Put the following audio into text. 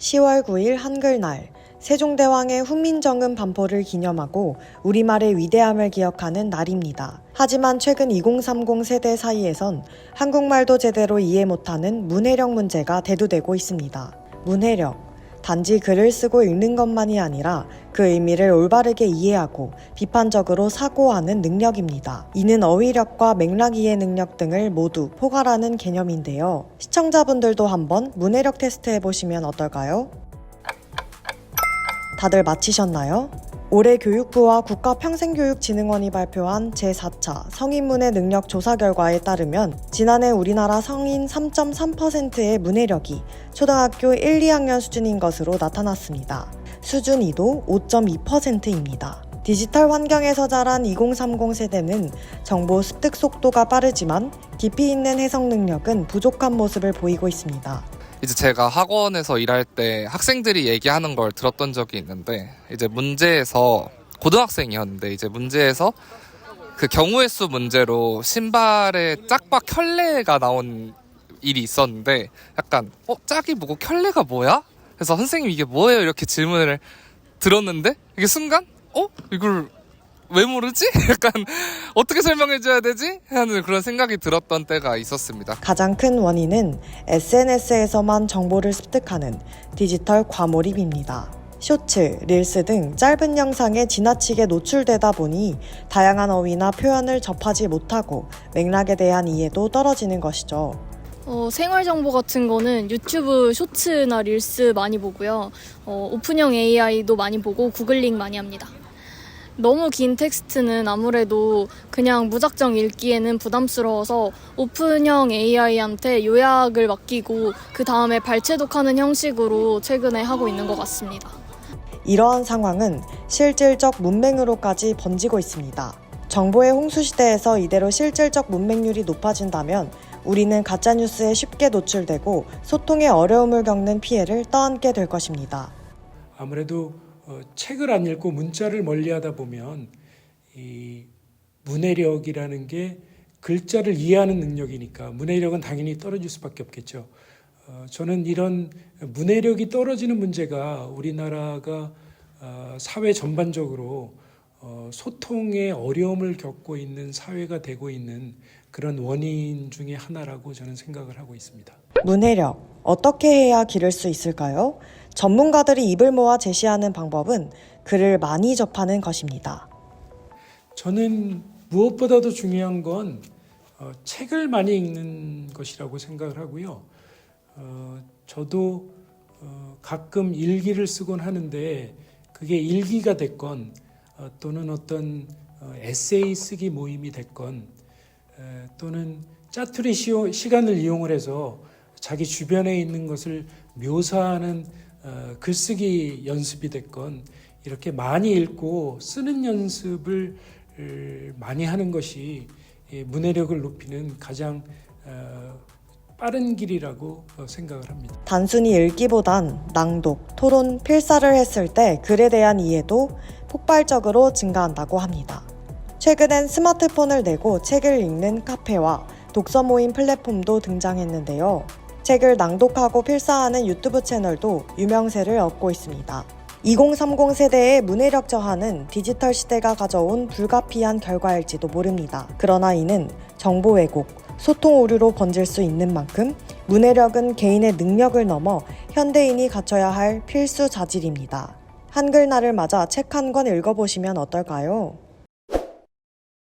10월 9일 한글날 세종대왕의 훈민정음 반포를 기념하고 우리말의 위대함을 기억하는 날입니다. 하지만 최근 2030 세대 사이에선 한국말도 제대로 이해 못하는 문해력 문제가 대두되고 있습니다. 문해력. 단지 글을 쓰고 읽는 것만이 아니라 그 의미를 올바르게 이해하고 비판적으로 사고하는 능력입니다. 이는 어휘력과 맥락 이해 능력 등을 모두 포괄하는 개념인데요. 시청자분들도 한번 문해력 테스트 해보시면 어떨까요? 다들 마치셨나요? 올해 교육부와 국가평생교육진흥원이 발표한 제4차 성인문해 능력 조사 결과에 따르면 지난해 우리나라 성인 3.3%의 문해력이 초등학교 1, 2학년 수준인 것으로 나타났습니다. 수준 2도 5.2%입니다. 디지털 환경에서 자란 2030 세대는 정보 습득 속도가 빠르지만 깊이 있는 해석 능력은 부족한 모습을 보이고 있습니다. 이제 제가 학원에서 일할 때 학생들이 얘기하는 걸 들었던 적이 있는데 이제 문제에서 고등학생이었는데 이제 문제에서 그 경우의 수 문제로 신발에 짝과 켤레가 나온 일이 있었는데 약간 어 짝이 뭐고 켤레가 뭐야? 그래서 선생님 이게 뭐예요? 이렇게 질문을 들었는데 이게 순간 어 이걸 왜 모르지? 약간 어떻게 설명해줘야 되지? 하는 그런 생각이 들었던 때가 있었습니다. 가장 큰 원인은 SNS에서만 정보를 습득하는 디지털 과몰입입니다. 쇼츠, 릴스 등 짧은 영상에 지나치게 노출되다 보니 다양한 어휘나 표현을 접하지 못하고 맥락에 대한 이해도 떨어지는 것이죠. 어, 생활 정보 같은 거는 유튜브 쇼츠나 릴스 많이 보고요. 어, 오픈형 AI도 많이 보고 구글링 많이 합니다. 너무 긴 텍스트는 아무래도 그냥 무작정 읽기에는 부담스러워서 오픈형 AI한테 요약을 맡기고 그 다음에 발췌독하는 형식으로 최근에 하고 있는 것 같습니다. 이러한 상황은 실질적 문맹으로까지 번지고 있습니다. 정보의 홍수 시대에서 이대로 실질적 문맹률이 높아진다면 우리는 가짜뉴스에 쉽게 노출되고 소통에 어려움을 겪는 피해를 떠안게 될 것입니다. 아무래도 어, 책을 안 읽고 문자를 멀리하다 보면 이 문해력이라는 게 글자를 이해하는 능력이니까 문해력은 당연히 떨어질 수밖에 없겠죠. 어, 저는 이런 문해력이 떨어지는 문제가 우리나라가 어, 사회 전반적으로 어, 소통에 어려움을 겪고 있는 사회가 되고 있는 그런 원인 중의 하나라고 저는 생각을 하고 있습니다. 문해력, 어떻게 해야 기를 수 있을까요? 전문가들이 입을 모아 제시하는 방법은 글을 많이 접하는 것입니다. 저는 무엇보다도 중요한 건 어, 책을 많이 읽는 것이라고 생각을 하고요. 어, 저도 어, 가끔 일기를 쓰곤 하는데 그게 일기가 됐건 어, 또는 어떤 어, 에세이 쓰기 모임이 됐건 에, 또는 짜투리 시간을 이용을 해서 자기 주변에 있는 것을 묘사하는 어, 글쓰기 연습이 됐건 이렇게 많이 읽고 쓰는 연습을 을 많이 하는 것이 이 문해력을 높이는 가장 어, 빠른 길이라고 어, 생각을 합니다. 단순히 읽기보단 낭독, 토론, 필사를 했을 때 글에 대한 이해도 폭발적으로 증가한다고 합니다. 최근엔 스마트폰을 내고 책을 읽는 카페와 독서 모임 플랫폼도 등장했는데요. 책을 낭독하고 필사하는 유튜브 채널도 유명세를 얻고 있습니다. 2030 세대의 문해력 저하는 디지털 시대가 가져온 불가피한 결과일지도 모릅니다. 그러나 이는 정보 왜곡, 소통 오류로 번질 수 있는 만큼 문해력은 개인의 능력을 넘어 현대인이 갖춰야 할 필수 자질입니다. 한글날을 맞아 책 한 권 읽어보시면 어떨까요?